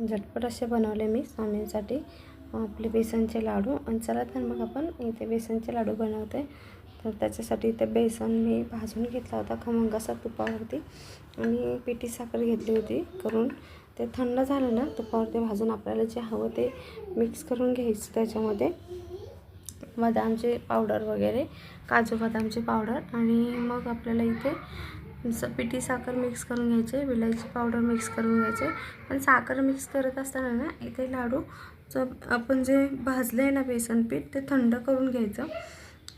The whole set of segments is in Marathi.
झटपट असे बनवले मी स्वामींसाठी आपले बेसनचे लाडू. आणि चला तर मग आपण इथे बेसनचे लाडू बनवते. तर त्याच्यासाठी इथे बेसन मी भाजून घेतला होता खमंगाचा तुपावरती. आणि पिठी साखर घेतली होती करून. ते थंड झालं ना तुपावरती भाजून आपल्याला जे हवं ते मिक्स करून घ्यायचं त्याच्यामध्ये. बदामचे पावडर वगैरे काजू बदामची पावडर आणि मग आपल्याला इथे स पिठी साखर मिक्स करून घ्यायचे विलायची पावडर मिक्स करून घ्यायचे. पण साखर मिक्स करत असताना ना इथे लाडू च आपण जे भाजलं आहे ना बेसन पीठ ते थंड करून घ्यायचं.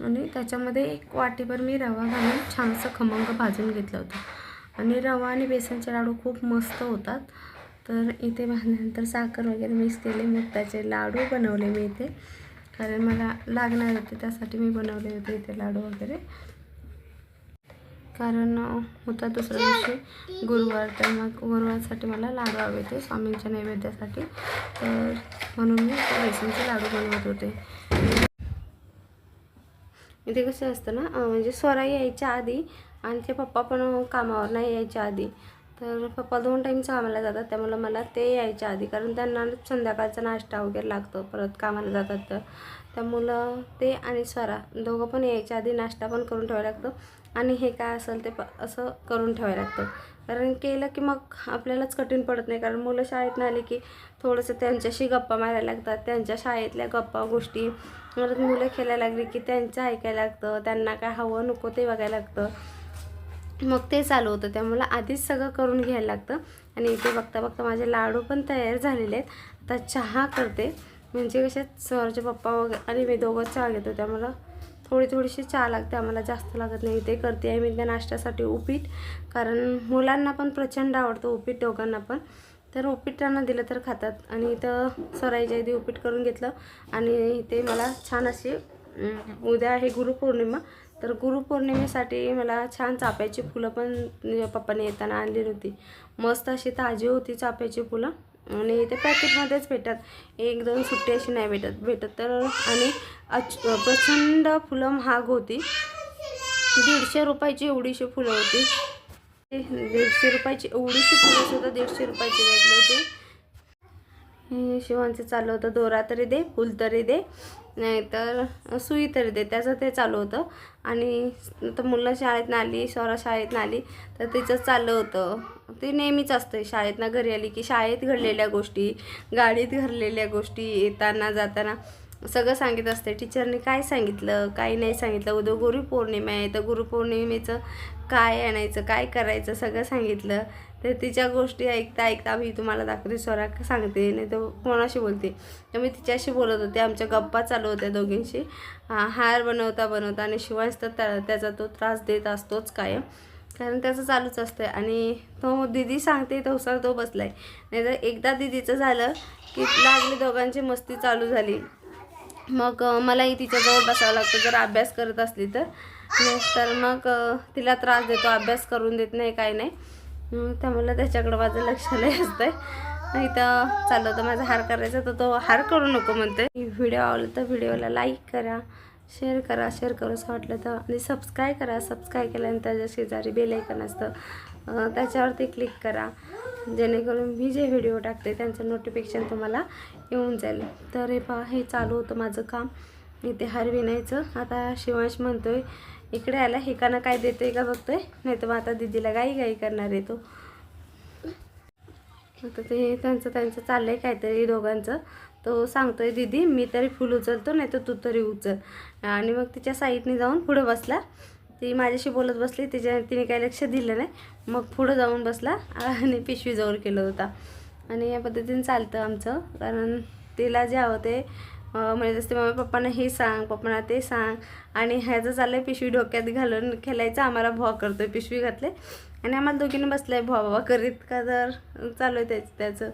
आणि त्याच्यामध्ये एक वाटीभर मी रवा घालून छानसं खमंग भाजून घेतलं होतं. आणि रवा आणि बेसनचे लाडू खूप मस्त होतात. तर इथे भाजल्यानंतर साखर वगैरे मिक्स केले. मग त्याचे लाडू बनवले मी इथे. कारण मला लागणार होते त्यासाठी मी बनवले होते इथे लाडू वगैरे. कारण होता दुसऱ्या दिवशी गुरुवार. तर मग गुरुवारसाठी मला लाडू हवे होते स्वामींच्या नैवेद्यासाठी. तर म्हणून मी ते बेसनचे लाडू बनवत होते. इथे कसं असतं ना म्हणजे स्वरा यायच्या आधी आणि ते पप्पा पण कामावर नाही यायच्या आधी. तर पप्पा दोन टाईम कामाला जातात. त्यामुळं मला ते यायच्या आधी कारण त्यांना संध्याकाळचा नाश्ता वगैरे लागतो. परत कामाला जातात तर. त्यामुळं ते आणि स्वरा दोघं पण यायच्या आधी नाश्ता पण करून ठेवायला लागतं. आणि हे काय असेल ते प असं करून ठेवायला लागतं. कारण केलं की मग आपल्यालाच कठीण पडत नाही. कारण मुलं शाळेत आली की थोडंसं त्यांच्याशी गप्पा मारायला लागतात. त्यांच्या शाळेतल्या गप्पा गोष्टी. परत मुलं खेळायला लागली की त्यांचं ऐकायला लागतं. त्यांना काय हवं नको ते बघायला लागतं. मग ते चालू होतं. त्यामुळं आधीच सगळं करून घ्यायला लागतं. आणि इथे बघता बघता माझे लाडू पण तयार झालेले आहेत. आता चहा करते. म्हणजे कसे सरचे पप्पा वगैरे आणि मी दोघं चहा घेतो. त्यामुळं थोडी थोडीशी चहा लागते. आम्हाला जास्त लागत नाही. ते करते आहे मी त्या नाश्त्यासाठी उपीट. कारण मुलांना पण प्रचंड आवडतं उपीट दोघांना पण. तर उपीट त्यांना दिलं तर खातात. आणि इथं सराईच्या आधी उपीट करून घेतलं. आणि इथे मला छान अशी उद्या आहे गुरुपौर्णिमा तर गुरुपौर्णिमेसाठी मला छान चाफ्याची फुलं पण पप्पाने येताना आणली होती मस्त अशी ताजी होती चाफ्याची फुलं. आणि ते पॅकेटमध्येच भेटतात. एक दोन सुट्टी अशी नाही भेटत. भेटत तर आणि अच प्रचंड फुलं महाग होती. दीडशे रुपयाची एवढीशी फुलं होती. ते दीडशे रुपयाची एवढीशी फुलं सुद्धा दीडशे रुपयाची भेटली होती. हे शिवांचं चालू होतं. दोरा तरी दे फुल तरी दे नाहीतर सुई तरी दे. त्याचं ते चालू होतं. आणि तर मुलं शाळेतनं आली स्वरा शाळेतनं आली तर तिचं चाललं होतं. ते नेहमीच असतं शाळेतनं घरी आली की शाळेत घडलेल्या गोष्टी गाडीत घडलेल्या गोष्टी येताना जाताना. सगळं सांगित असते. टीचरने काय सांगितलं काय नाही सांगितलं. उद्या गुरुपौर्णिमा आहे. तर गुरुपौर्णिमेचं काय आणायचं काय करायचं सगळं सांगितलं. तर तिच्या गोष्टी ऐकता ऐकता मी तुम्हाला दाखवते स्वरा सांगते नाही तर कोणाशी बोलते. तर मी तिच्याशी बोलत होते आमच्या गप्पा चालू होत्या दोघींशी. हार बनवता बनवता आणि शिवायच तर त्या- त्याचा तो त्रास देत असतोच कायम. कारण त्याचं चालूच असतं आणि तो दिदी सांगते तसा तो बसलाय. नाही तर एकदा दिदीचं झालं की लागली दोघांची मस्ती चालू झाली. मग मलाही तिच्याजवळ बसावं लागतं. जर अभ्यास करत असली तर. तर मग तिला त्रास देतो. अभ्यास करून देत नाही काय नाही. मग त्यामुळे त्याच्याकडं माझं लक्ष नाही असतंय. नाही तर चाललं होतं माझा हार करायचा तर तो हार करू नको म्हणते व्हिडिओ आवडला तर व्हिडिओला लाईक करा शेअर करा. शेअर करू असं वाटलं तर आणि सबस्क्राईब करा. सबस्क्राईब केल्यानंतर त्याच्या शेजारी बेल ऐकन असतं त्याच्यावरती क्लिक करा. जेणेकरून मी जे व्हिडिओ टाकते त्यांचं नोटिफिकेशन तुम्हाला येऊन जाईल. तर हे पहा हे चालू होतं माझं काम. इथे हार विणायचं आता शिवांश म्हणतोय इकडे आला हिकानं काय देतोय का बघतोय? नाही तर मग आता दिदीला गाई गाई करणार आहे तो. आता ते त्यांचं त्यांचं चाललंय काहीतरी दोघांचं. तो सांगतोय दीदी मी तरी फुल उचलतो नाही तर तू तरी उचल. आणि मग तिच्या साईडने जाऊन पुढं बसला. ती माझ्याशी बोलत बसली तिच्या तिने काही लक्ष दिलं नाही. मग पुढं जाऊन बसला आणि पिशवी जवळ केलं होता. आणि या पद्धतीने चालतं आमचं. कारण तिला जे हवं ते म्हणत असते मम्मी पप्पांना हे सांग पप्पांना ते सांग. आणि ह्याचं चाललं आहे पिशवी डोक्यात घालून खेळायचं आम्हाला भॉ करतो पिशवी घातले आणि आम्हाला दोघींना बसलं आहे भॉ बाबा करीत का तर चालू आहे त्याचं त्याचं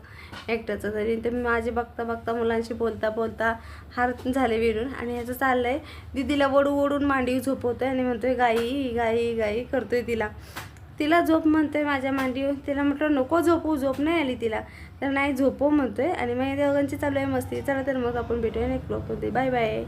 एकट्याचं तरी. ते माझे बघता बघता मुलांशी बोलता बोलता हार झाले विरून आणि ह्याचं चाललं आहे दिदीला वडू ओढून मांडी झोपवतोय आणि म्हणतोय गाई गाई गाई करतोय तिला. तिला झोप म्हणतोय माझ्या मांडीवर. तिला म्हटलं नको झोपू झोप नाही आली तिला. तर नाही झोपव म्हणतोय. आणि मग या दोघांची चालू आहे मस्ती. चला तर मग आपण भेटूया नेक्स्ट ब्लॉगमध्ये बाय बाय.